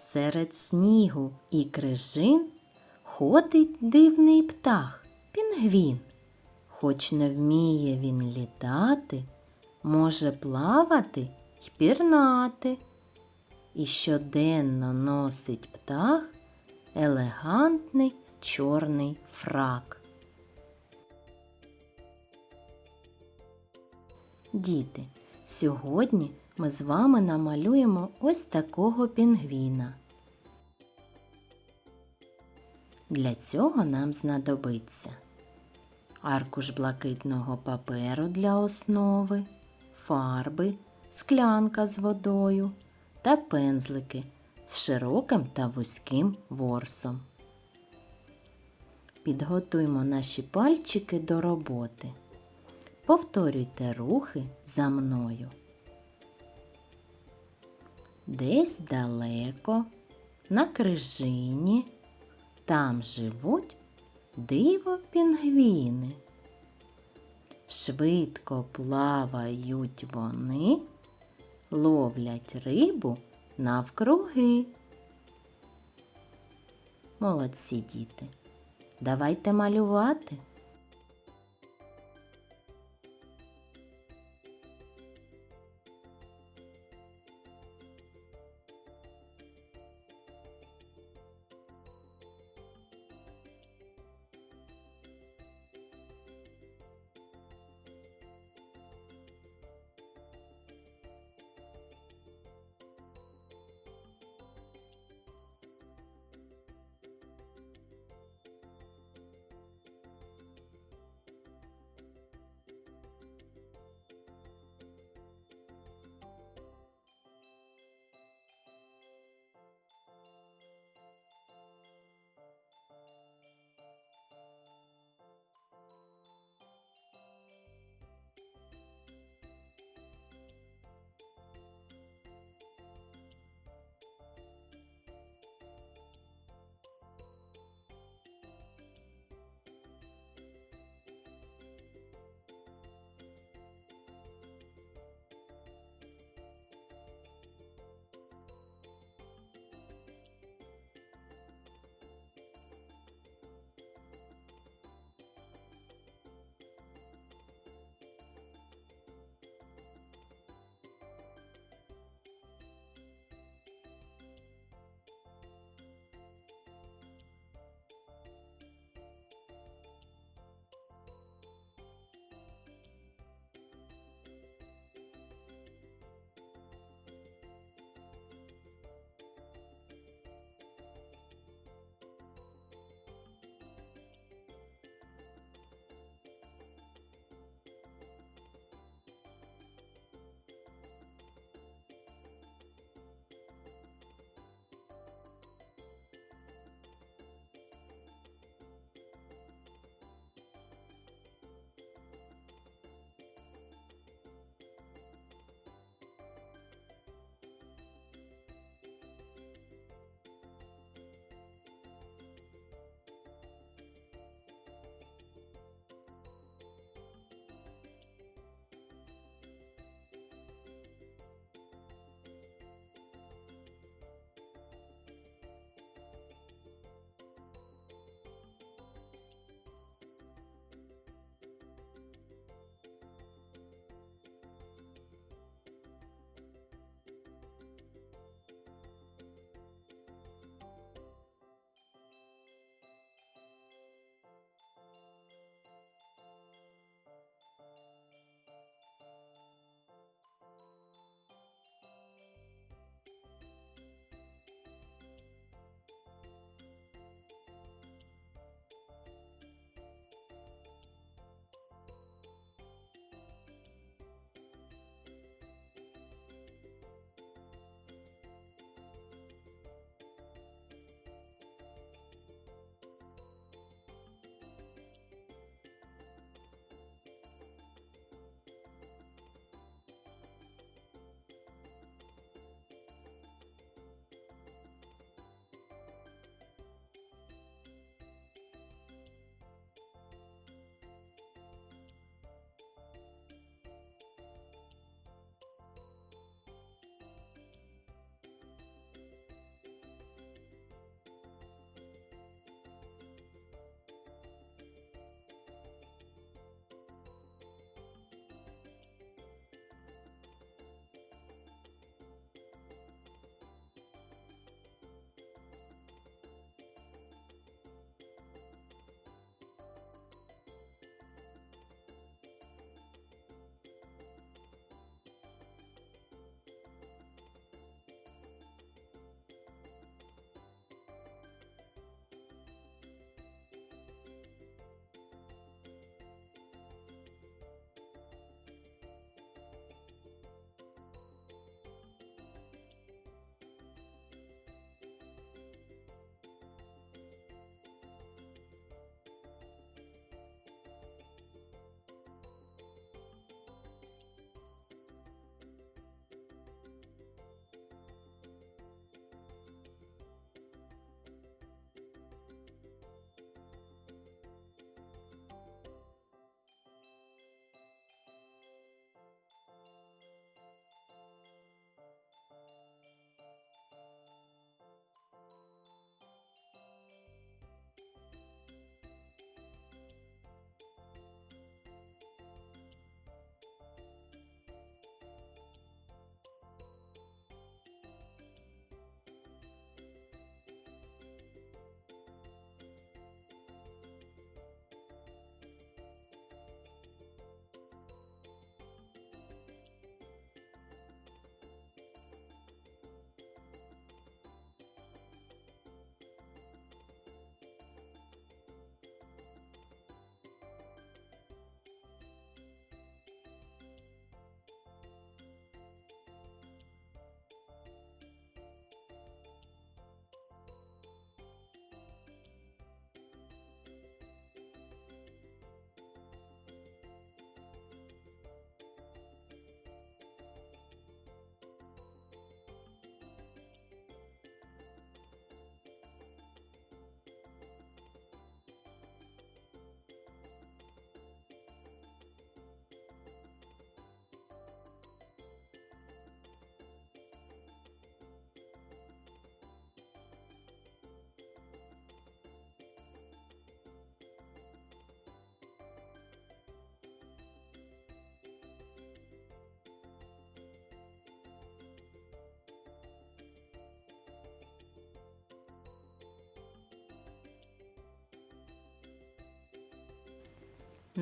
Серед снігу і крижин ходить дивний птах, пінгвін. Хоч не вміє він літати, може плавати й пірнати. І щоденно носить птах елегантний чорний фрак. Діти, сьогодні ми з вами намалюємо ось такого пінгвіна. Для цього нам знадобиться аркуш блакитного паперу для основи, фарби, склянка з водою та пензлики з широким та вузьким ворсом. Підготуймо наші пальчики до роботи. Повторюйте рухи за мною. Десь далеко, на крижині, там живуть диво пінгвіни. Швидко плавають вони, ловлять рибу навкруги. Молодці діти. Давайте малювати.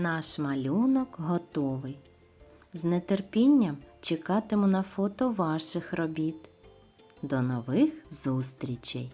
Наш малюнок готовий. З нетерпінням чекатиму на фото ваших робіт. До нових зустрічей!